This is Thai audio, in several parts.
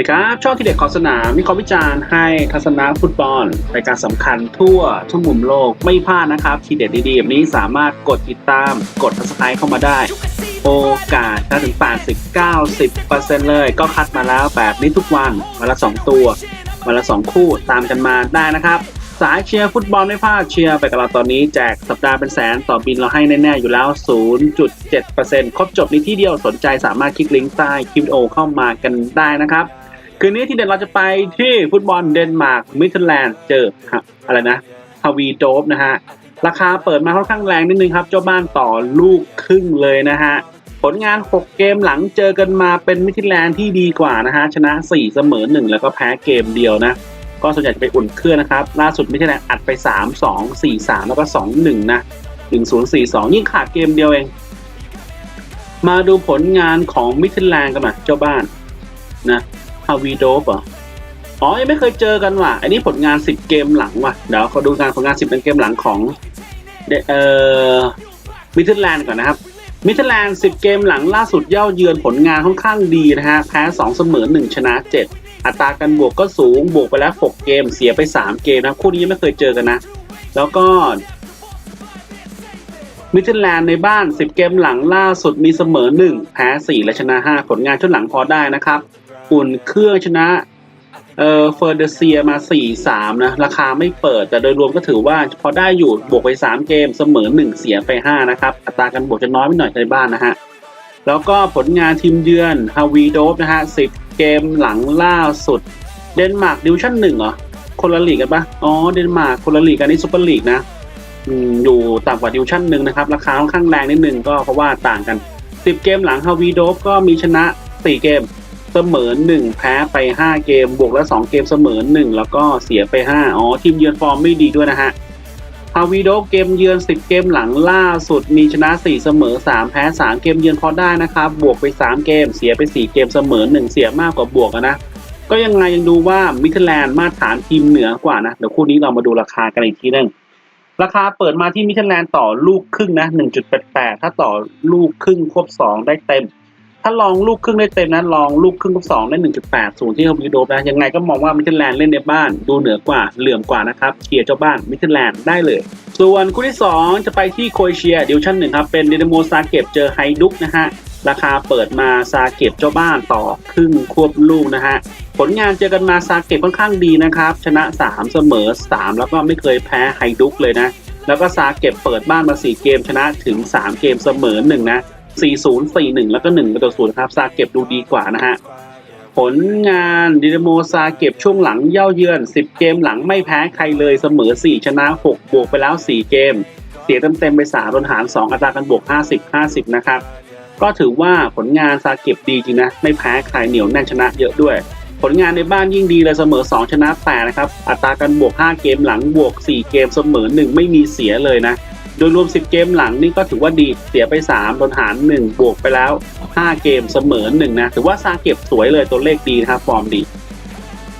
ดีครับ ช่องที่เด็กขอสนามมีข้อวิจารณ์ให้ทัศนะฟุตบอลรายการสำคัญทั่วทุกมุมโลกไม่พลาดนะครับ ทีเด็ดดีๆแบบนี้สามารถกดติดตามกด subscribe เข้ามาได้ โอกาสถึง 80 90 เลย ก็คัดมาแล้วแบบนี้ทุกวันวันละ 2 ตัววันละ 2 คู่ตามกันมาได้นะครับ สายเชียร์ฟุตบอลไม่พลาดเชียร์ไปกับเราตอนนี้แจกสัปดาห์เป็นแสนต่อบินเราให้แน่ๆอยู่แล้ว 0.7%ครบจบในที่เดียวสนใจสามารถคลิกลิงก์ใต้คลิปโอเข้ามากันได้นะครับ คืนนี้ที่เด่นเราจะไปที่ฟุตบอลเดนมาร์กมิดแลนด์เจออะไรนะฮาวีโดฟนะฮะ ราคาเปิดมาค่อนข้างแรงนิดนึงครับ เจ้าบ้านต่อลูกครึ่งเลยนะฮะ ผลงาน 6 เกมหลังเจอกันมาเป็นมิทิแลนด์ที่ดีกว่านะฮะ ชนะ 4 เสมอ 1 แล้วก็แพ้เกมเดียวนะ ก็ส่วนใหญ่จะไปอุ่นเครื่องนะครับ ล่าสุดมิทิแลนด์อัดไป 3 2 4 3 แล้วก็ 2 1 นะ1 0 4 2 ยิ่งขาดเกมเดียวเอง มาดูผลงานของมิทิแลนด์กันหน่อยเจ้าบ้านนะาวีโดฟเหรออ๋อยังไม่เคยเจอกันว่ะ อันนี้ผลงาน 10 เกมหลังว่ะ เดี๋ยวเขาดูงานผลงาน 10เป็นเกมหลังของเดเอ่อมิทแลนด์ก่อนนะครับมิทแลนด์10 เกมหลังล่าสุดเย่าเยือนผลงานค่อนข้างดีนะฮะ แพ้ 2 เสมอ 1 ชนะ 7 อัตราการบวกก็สูง บวกไปแล้ว 6 เกม เสียไป 3 เกมนะคู่นี้ยังไม่เคยเจอกันนะ แล้วก็มิทแลนด์ในบ้าน 10 เกมหลังล่าสุดมีเสมอ 1 แพ้ 4 และชนะ 5 ผลงานช่วงหลังพอได้นะครับ อุ่นเครื่องชนะเอ่อเฟอร์เดเซียมา 4-3 นะ ราคาไม่เปิดแต่โดยรวมก็ถือว่าพอได้อยู่บวกไป 3 เกมเสมอ 1 เสียไป 5 นะครับ อัตราการบวกจะน้อยไปหน่อยในบ้านนะฮะ แล้วก็ผลงานทีมเยือนฮาวีโดฟนะฮะ 10 เกมหลังล่าสุด เดนมาร์กดิวชั่นหนึ่งเหรอ คนละลีกกันปะอ๋อ เดนมาร์กคนละลีกกันนี่ซูเปอร์ลีกนะอืมอยู่ต่ำกว่าดิวชั่นหนึ่งนะครับ ราคาค่อนข้างแรงนิดนึงก็เพราะว่าต่างกัน 10 เกมหลังฮาวีโดฟก็มีชนะ 4 เกม เสมอ1แพ้ไป5เกม บวกแล้ว2เกมเสมอ1แล้วก็เสียไป5อ๋อ ทีมเยือนฟอร์มไม่ดีด้วยนะฮะฮาวีโดเกมเยือน 10 เกมหลังล่าสุด มีชนะ 4 เสมอ 3 แพ้ 3 เกมเยือนพอได้นะครับ บวกไป 3 เกม เสียไป 4 เกมเสมอ 1 เสียมากกว่าบวกนะ ก็ยังไงยังดูว่ามิทแลนด์มาตรฐานทีมเหนือกว่านะ เดี๋ยวคู่นี้เรามาดูราคากันอีกทีหนึงราคาเปิดมาที่มิทแลนด์ต่อลูกครึ่งนะ 1.88 ถ้าต่อลูกครึ่งควบ2 ได้เต็ม ถ้าลองลูกครึ่งได้เต็มนะลองลูกครึ่งกับสองได้หนึ่งจุดแปดศูนย์ที่เขาวิโดนะยังไงก็มองว่ามิทแลนด์เล่นในบ้านดูเหนือกว่าเหลื่อมกว่านะครับเชียร์เจ้าบ้านมิทแลนด์ได้เลย ส่วนคู่ที่ 2 จะไปที่โคเอเชียดิวชั่นหนึ่งครับเป็นเดนโมซาเก็บเจอไฮดุกนะฮะราคาเปิดมาซาเก็บเจ้าบ้านต่อครึ่งควบลูกนะฮะผลงานเจอกันมาซาเก็บค่อนข้างดีนะครับชนะ 3 เสมอ 3 แล้วก็ไม่เคยแพ้ไฮดุกเลยนะแล้วก็ซาเก็บเปิดบ้านมา 4 เกมชนะถึง 3 เกมเสมอ1นะ 40 41 แล้วก็1ประตูศูนย์ครับซาเก็บดูดีกว่านะฮะ ผลงานดินาโมซาเก็บช่วงหลังเย่าเยือน 10 เกมหลังไม่แพ้ใครเลยเสมอ 4 ชนะ 6 บวกไปแล้ว 4 เกม เสียเต็มๆไป3โดนหาร 2 อัตราการบวก 50 50 นะครับ ก็ถือว่าผลงานซาเก็บดีจริงนะ ไม่แพ้ใครเหนียวแน่นชนะเยอะด้วย ผลงานในบ้านยิ่งดีเลยเสมอ 2 ชนะ8นะครับ อัตราการบวก 5 เกมหลังบวก 4 เกมเสมอ 1 ไม่มีเสียเลยนะ โดยรวม 10 เกมหลังนี่ก็ถือว่าดีเสียไป 3โดนหาร 1 บวกไปแล้ว 5 เกมเสมอ1นะถือว่าซาเก็บสวยเลยตัวเลขดีนะครับฟอร์มดี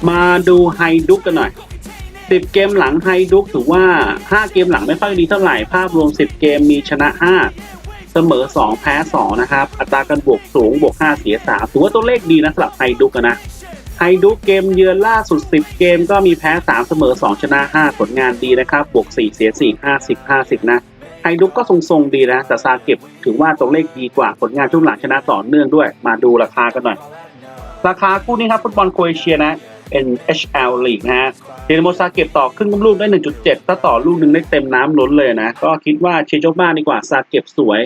มาดูไฮดุกกันหน่อย 10 เกมหลังไฮดุกถือว่า 5 เกมหลังไม่ค่อยดีเท่าไหร่ภาพรวม 10 เกมมีชนะ 5 เสมอ 2 แพ้ 2 นะครับ อัตราการบวกสูงบวก 5 เสีย 3 ถือว่าตัวเลขดีนะสำหรับไฮดุกนะไฮดุกเกมเยือนล่าสุด 10 เกมก็มีแพ้ 3 เสมอ 2 ชนะ 5 ผลงานดีนะครับ บวก 4 เสีย 4 50 50 นะ ไฮดุกก็ทรงๆดีนะ แต่ซาเก็บถือว่าตัวเลขดีกว่าผลงานช่วงหลังชนะต่อเนื่องด้วย มาดูราคากันหน่อย ราคาคู่นี้ครับฟุตบอลโครเอเชียนะ NHL League นะฮะเดนโมซาเก็บต่อครึ่งลูกได้ 1.7 ถ้าต่อลูกหนึ่งได้เต็มน้ำล้นเลยนะ ก็คิดว่าเชียร์เจ้าบ้านดีกว่าซาเก็บสวย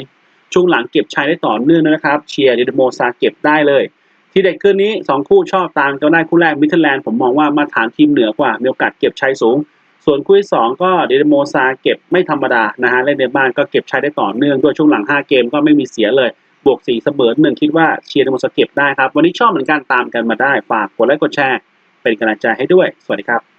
ช่วงหลังเก็บชัยได้ต่อเนื่องนะครับ เชียร์เดนโมซาเก็บได้เลย ที่เด็ดคืนนี้ 2 คู่ชอบตามก็ได้คู่แรกมิทแลนด์ผมมองว่ามาตรฐานทีมเหนือกว่ามีโอกาสเก็บชัยสูง ส่วนคู่ที่สองก็เดนโมซาเก็บไม่ธรรมดานะฮะเล่นในบ้านก็เก็บใช้ได้ต่อเนื่องด้วยช่วงหลัง 5 เกมก็ไม่มีเสียเลย บวก 4 เสมอหนึ่งคิดว่าเชียร์เดนโมซาเก็บได้ครับ วันนี้ชอบเหมือนกันตามกันมาได้ ฝากกดไลค์กดแชร์ เป็นกำลังใจให้ด้วย สวัสดีครับ